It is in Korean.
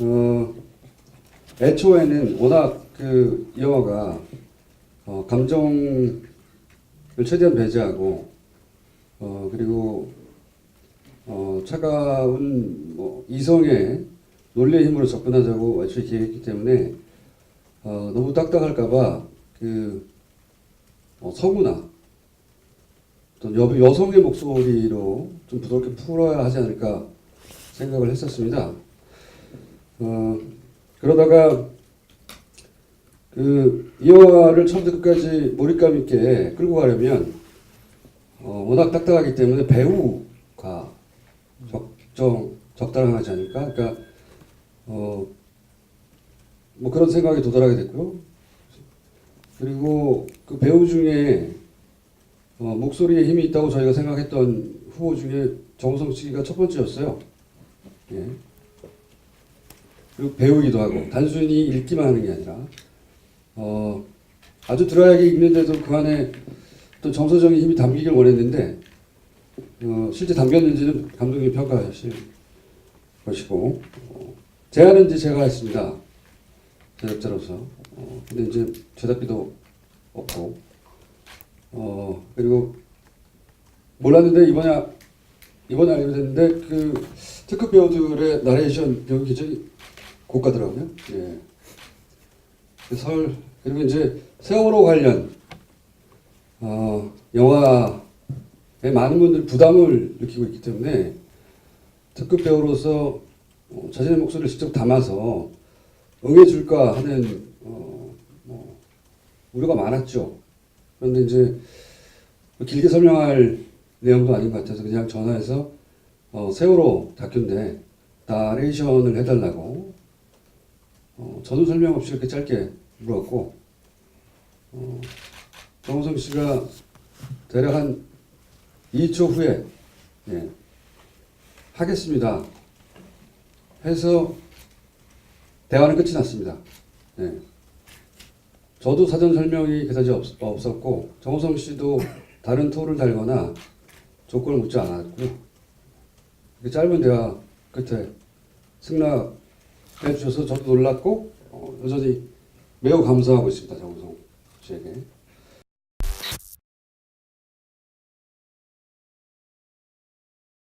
어, 애초에는 워낙 그 영화가 어, 감정을 최대한 배제하고 어, 그리고 어, 차가운 뭐 이성의 논리의 힘으로 접근하자고 애초에 기획했기 때문에 어, 너무 딱딱할까봐 그 어, 서구나 어떤 여, 여성의 목소리로 좀 부드럽게 풀어야 하지 않을까 생각을 했었습니다. 어, 그러다가 그이 영화를 처음부터 끝까지 몰입감 있게 끌고 가려면 어, 워낙 딱딱하기 때문에 배우가 적정 적당하지 않을까? 그러니까 어, 뭐 그런 생각에 도달하게 됐고요. 그리고 그 배우 중에 어, 목소리에 힘이 있다고 저희가 생각했던 후보 중에 정우성 씨가 첫 번째였어요. 예. 그리고 배우기도 하고 단순히 읽기만 하는 게 아니라 어, 아주 드라이하게 읽는데도 그 안에 또 정서적인 힘이 담기길 원했는데 어, 실제 담겼는지는 감독님이 평가하실 것이고 어, 제안은 이제 제가 했습니다. 제작자로서. 어, 근데 이제 제작비도 없고. 어 그리고 몰랐는데 이번에 이번에 알게 됐는데 그 특급 배우들의 나레이션 배우 굉장히 고가더라고요. 예. 그설 그리고 이제 세월호 관련 어, 영화에 많은 분들이 부담을 느끼고 있기 때문에 특급 배우로서 어, 자신의 목소리를 직접 담아서 응해줄까 하는 어, 뭐 우려가 많았죠. 그런데 이제 길게 설명할 내용도 아닌 것 같아서 그냥 전화해서 어, 세월호 다큐인데 나레이션을 해달라고 어, 전후 설명 없이 이렇게 짧게 물었고 어, 정우성 씨가 대략 한 2초 후에 예, 하겠습니다 해서 대화는 끝이 났습니다. 예. 저도 사전 설명이 그다지 없, 없었고 정우성 씨도 다른 토를 달거나 조건을 묻지 않았고요. 짧은 대화 끝에 승낙 해 주셔서 저도 놀랐고 어, 여전히 매우 감사하고 있습니다. 정우성 씨에게.